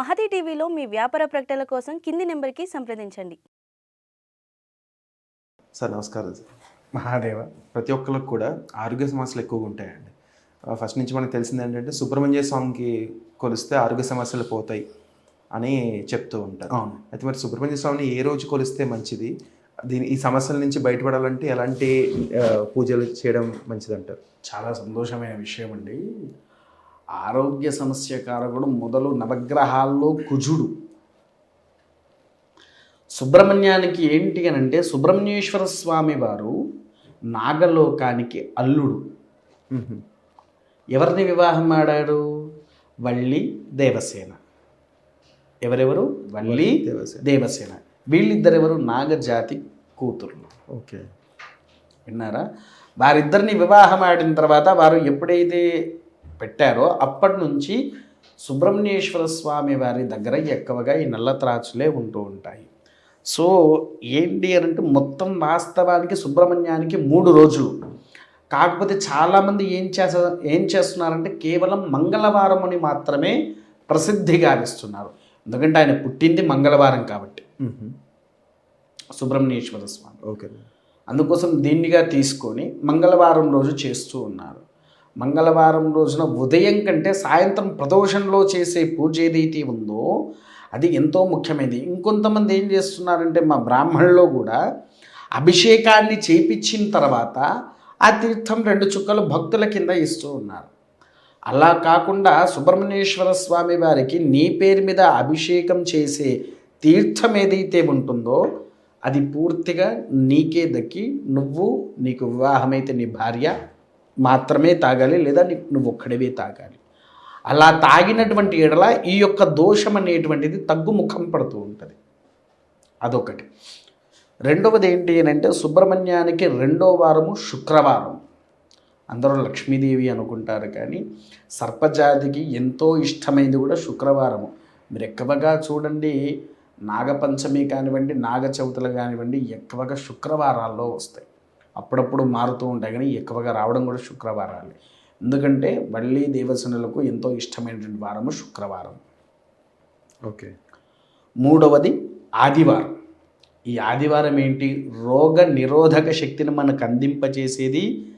మహతి టీవీలో మీ వ్యాపార ప్రకటనల కోసం కింది నెంబర్కి సంప్రదించండి. సార్ నమస్కారం సార్. మహాదేవ. ప్రతి ఒక్కరికి కూడా ఆరోగ్య సమస్యలు ఎక్కువగా ఉంటాయండి. ఫస్ట్ నుంచి మనకు తెలిసింది ఏంటంటే సుబ్రహ్మణ్య స్వామికి కొలిస్తే ఆరోగ్య సమస్యలు పోతాయి అని చెప్తూ ఉంటారు. అవును. అయితే మరి సుబ్రహ్మణ్య స్వామిని ఏ రోజు కొలిస్తే మంచిది? దీని ఈ సమస్యల నుంచి బయటపడాలంటే ఎలాంటి పూజలు చేయడం మంచిది అంటారు చాలా సంతోషమైన విషయం అండి. ఆరోగ్య సమస్య కారకుడు మొదలు నవగ్రహాల్లో కుజుడు. సుబ్రహ్మణ్యానికి ఏంటి అని అంటే సుబ్రహ్మణ్యేశ్వర స్వామి వారు నాగలోకానికి అల్లుడు. ఎవరిని వివాహం ఆడాడు? వల్లి దేవసేన. ఎవరెవరు? వల్లి దేవసేన. దేవసేన. వీళ్ళిద్దరెవరు? నాగజాతి కూతుర్లు. ఓకే. విన్నారా? వారిద్దరిని వివాహం ఆడిన తర్వాత వారు ఎప్పుడైతే పెట్టారో అప్పటి నుంచి సుబ్రహ్మణ్యేశ్వర స్వామి వారి దగ్గర ఎక్కువగా ఈ నల్ల త్రాచులే ఉంటూ ఉంటాయి. సో ఏంటి అని అంటే మొత్తం వాస్తవానికి సుబ్రహ్మణ్యానికి మూడు రోజులు. కాకపోతే చాలామంది ఏం చేస్త ఏం చేస్తున్నారంటే కేవలం మంగళవారం అని మాత్రమే ప్రసిద్ధి గావిస్తున్నారు. ఎందుకంటే ఆయన పుట్టింది మంగళవారం కాబట్టి. సుబ్రహ్మణ్యేశ్వర స్వామి. ఓకే. అందుకోసం దీన్నిగా తీసుకొని మంగళవారం రోజు చేస్తూ ఉన్నారు. మంగళవారం రోజున ఉదయం కంటే సాయంత్రం ప్రదోషంలో చేసే పూజ ఏదైతే ఉందో అది ఎంతో ముఖ్యమైనది. ఇంకొంతమంది ఏం చేస్తున్నారంటే మా బ్రాహ్మణుల్లో కూడా అభిషేకాన్ని చేపించిన తర్వాత ఆ తీర్థం రెండు చుక్కలు భక్తుల కింద ఇస్తూ ఉన్నారు. అలా కాకుండా సుబ్రహ్మణ్యేశ్వర స్వామి వారికి నీ పేరు మీద అభిషేకం చేసే తీర్థం ఏదైతే ఉంటుందో అది పూర్తిగా నీకే దక్కి నువ్వు నీకు వివాహమైతే నీ భార్య మాత్రమే తాగాలి లేదా నువ్వు ఒక్కడివే తాగాలి. అలా తాగినటువంటి ఎడల ఈ యొక్క దోషం అనేటువంటిది తగ్గుముఖం పడుతూ ఉంటుంది. అదొకటి. రెండవది ఏంటి అని అంటే సుబ్రహ్మణ్యానికి రెండో వారము శుక్రవారం. అందరూ లక్ష్మీదేవి అనుకుంటారు కానీ సర్పజాతికి ఎంతో ఇష్టమైనది కూడా శుక్రవారము. మీరు ఎక్కువగా చూడండి నాగపంచమి కానివ్వండి నాగ చవితులు కానివ్వండి ఎక్కువగా శుక్రవారాల్లో వస్తాయి. అప్పుడప్పుడు మారుతూ ఉంటాయి. కానీ ఎక్కువగా రావడం కూడా శుక్రవారాలే. ఎందుకంటే వల్లి దేవసనులకు ఎంతో ఇష్టమైనటువంటి వారము శుక్రవారం. ఓకే. మూడవది ఆదివారం. ఈ ఆదివారం ఏంటి? రోగ నిరోధక శక్తిని మనకు అందింపజేసేది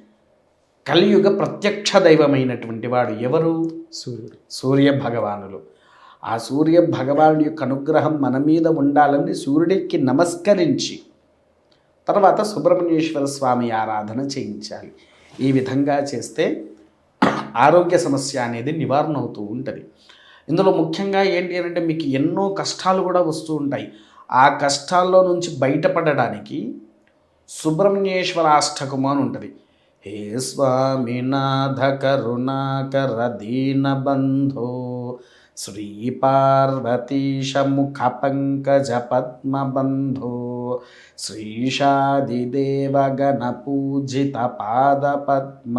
కలియుగ ప్రత్యక్ష దైవమైనటువంటి వాడు ఎవరు? సూర్యుడు. సూర్య భగవానులు. ఆ సూర్య భగవానుడి యొక్క అనుగ్రహం మన మీద ఉండాలని సూర్యుడికి నమస్కరించి తర్వాత సుబ్రహ్మణ్యేశ్వర స్వామి ఆరాధన చేయించాలి. ఈ విధంగా చేస్తే ఆరోగ్య సమస్య అనేది నివారణ అవుతూ ఉంటుంది. ఇందులో ముఖ్యంగా ఏంటి అంటే మీకు ఎన్నో కష్టాలు కూడా వస్తూ ఉంటాయి. ఆ కష్టాల్లో నుంచి బయటపడడానికి సుబ్రహ్మణ్యేశ్వర అష్టకము అని ఉంటుంది. హే స్వామినాథ కరుణాకర దీనబంధో శ్రీ పార్వతీశ ముఖ పంకజ పద్మబంధో పద్మ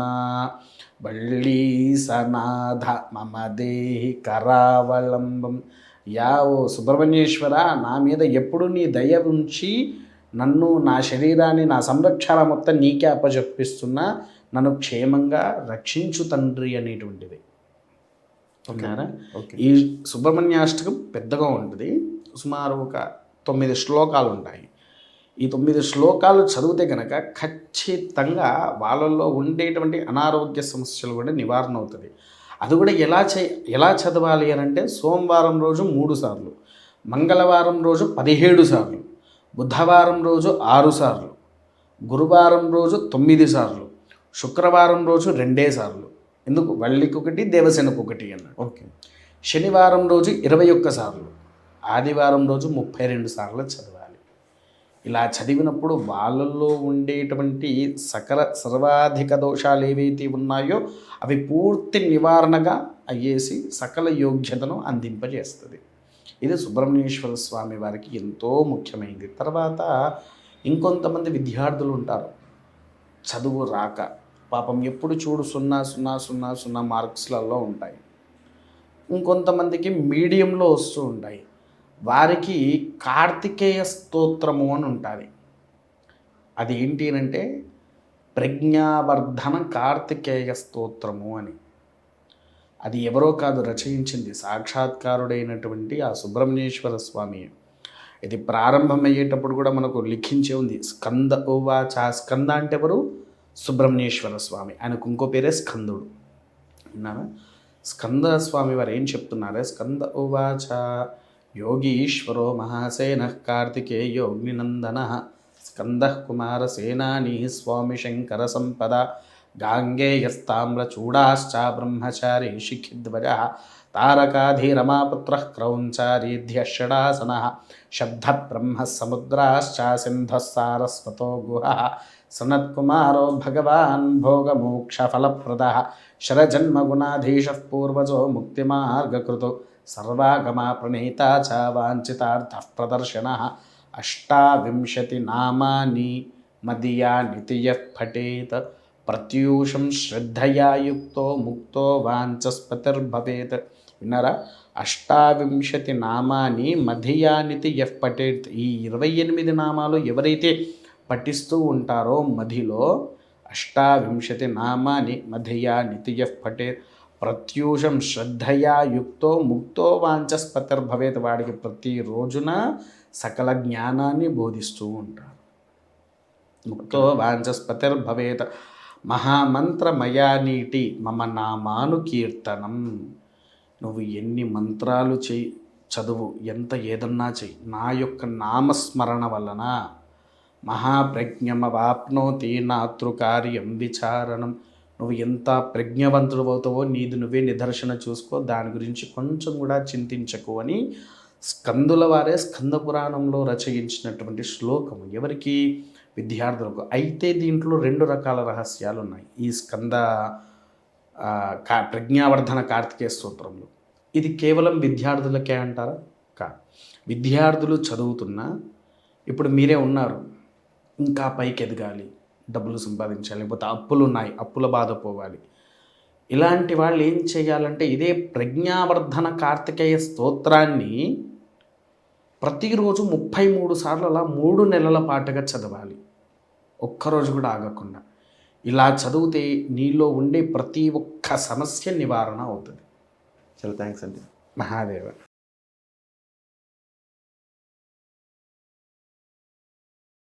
వళ్ళీసనాథ మమ దేహి కరావలంబం యావో సుబ్రహ్మణ్యేశ్వర నా మీద ఎప్పుడు నీ దయ ఉంచి నన్ను నా శరీరాన్ని నా సంరక్షణ మొత్తం నీకే అప్పజెప్పిస్తున్నా నన్ను క్షేమంగా రక్షించు తండ్రి అనేటువంటిది. ఓకేనా? ఓకే. ఈ సుబ్రహ్మణ్యాష్టకం పెద్దగా ఉంటుంది. సుమారు ఒక తొమ్మిది శ్లోకాలు ఉంటాయి ఈ తొమ్మిది శ్లోకాలు చదివితే కనుక ఖచ్చితంగా వాళ్ళల్లో ఉండేటువంటి అనారోగ్య సమస్యలు కూడా నివారణ అవుతుంది. అది కూడా ఎలా చే ఎలా చదవాలి అని అంటే సోమవారం రోజు మూడు సార్లు మంగళవారం రోజు పదిహేడు సార్లు బుధవారం రోజు ఆరు సార్లు గురువారం రోజు తొమ్మిది సార్లు శుక్రవారం రోజు రెండే సార్లు. ఎందుకు? వల్లికి ఒకటి దేవసేనకు ఒకటి అన్నాడు. ఓకే. శనివారం రోజు ఇరవై ఒక్క సార్లు ఆదివారం రోజు ముప్పై రెండు సార్లు చదవాలి. ఇలా చదివినప్పుడు వాళ్ళల్లో ఉండేటువంటి సకల సర్వాధిక దోషాలు ఏవైతే ఉన్నాయో అవి పూర్తి నివారణగా అయ్యేసి సకల యోగ్యతను అందింపజేస్తుంది. ఇది సుబ్రహ్మణ్యేశ్వర స్వామి వారికి ఎంతో ముఖ్యమైనది తర్వాత ఇంకొంతమంది విద్యార్థులు ఉంటారు. చదువు రాక పాపం ఎప్పుడు చూడు సున్నా సున్నా సున్నా సున్నా మార్క్స్లలో ఉంటాయి. ఇంకొంతమందికి మీడియంలో వస్తూ ఉంటాయి. వారికి కార్తికేయ స్తోత్రము అని ఉంటుంది. అది ఏంటి అంటే ప్రజ్ఞావర్ధన కార్తికేయ స్తోత్రము అని. అది ఎవరో కాదు రచయించింది సాక్షాత్కారుడైనటువంటి ఆ సుబ్రహ్మణ్యేశ్వర స్వామి. ఇది ప్రారంభమయ్యేటప్పుడు కూడా మనకు లిఖించే ఉంది స్కంద ఉవాచ. స్కంద అంటే ఎవరు? సుబ్రహ్మణ్యేశ్వర స్వామి. ఆయనకు ఇంకో పేరే స్కందుడు. విన్నారా? స్కంద స్వామి వారు ఏం చెప్తున్నారే? స్కంద ఉవాచ. యోగీశ్వరో మహాసేన కార్తికేయోగ్నినందన స్కంద కుమార స్వామి శంకర సంపద గాంగేయస్తామ్రచూడాశ్చ బ్రహ్మచారి శిఖిధ్వజ తారకాధీరమాపుత్ర క్రౌంచారీధ్యషడాసన శబ్ద బ్రహ్మ సముద్రాశ్చ సింధ సారస్వతో గుహ సనత్కుమారో భగవాన్ భోగమోక్షఫలప్రద శరజన్మగుణాధీశ పూర్వజో ముక్తిమార్గకృతో. సర్వాగమా ప్రణీత చ వాంఛితార్థ ప్రదర్శన. అష్టావింశతి నామాని మదియాని నితియ పఠేత్. ప్రత్యూషం శ్రద్ధయా యుక్తో ముక్తో వాంచస్పతిర్భవేత్ విన్నారా? అష్టావింశతి నామాని మధియానితి ఎఫ్ పటేత్ ఈ ఇరవై ఎనిమిది నామాలు ఎవరైతే పఠిస్తూ ఉంటారో మధిలో అష్టావింశతి నామాని మధియా నితియఫ్ పటేత్ ప్రత్యూషం శ్రద్ధయా యుక్తో ముక్తో వాంచస్పతిర్భవేత్ వాడికి ప్రతి రోజున సకల జ్ఞానాన్ని బోధిస్తూ ఉంటారు ముక్తో వాంచస్పతిర్భవేత్ మహామంత్రమయా నీటి మమ నామాను కీర్తనం నువ్వు ఎన్ని మంత్రాలు చెయ్యి చదువు ఎంత ఏదన్నా చెయ్యి నా యొక్క నామస్మరణ వలన మహాప్రజ్ఞమవాప్నోతి నాతృకార్యం విచారణం. నువ్వు ఎంత ప్రజ్ఞవంతుడు అవుతావో నీది నువ్వే నిదర్శన చూసుకో. దాని గురించి కొంచెం కూడా చింతించకు అని స్కందుల వారే స్కంద పురాణంలో రచయించినటువంటి శ్లోకం. ఎవరికి? విద్యార్థులకు. అయితే దీంట్లో రెండు రకాల రహస్యాలు ఉన్నాయి ఈ స్కంద కా ప్రజ్ఞావర్ధన కార్తికేయ స్తోత్రంలో. ఇది కేవలం విద్యార్థులకే అంటారా? కా. విద్యార్థులు చదువుతున్నా ఇప్పుడు మీరే ఉన్నారు. ఇంకా పైకి ఎదగాలి డబ్బులు సంపాదించాలి లేకపోతే అప్పులు ఉన్నాయి అప్పుల బాధ పోవాలి. ఇలాంటి వాళ్ళు ఏం చేయాలంటే ఇదే ప్రజ్ఞావర్ధన కార్తికేయ స్తోత్రాన్ని ప్రతిరోజు ముప్పై మూడు సార్లు అలా మూడు నెలల పాటుగా చదవాలి. ఒక్కరోజు కూడా ఆగకుండా. ఇలా చదివితే నీలో ఉండే ప్రతి ఒక్క సమస్య నివారణ అవుతుంది. చాలా థ్యాంక్స్ అండి. మహాదేవ.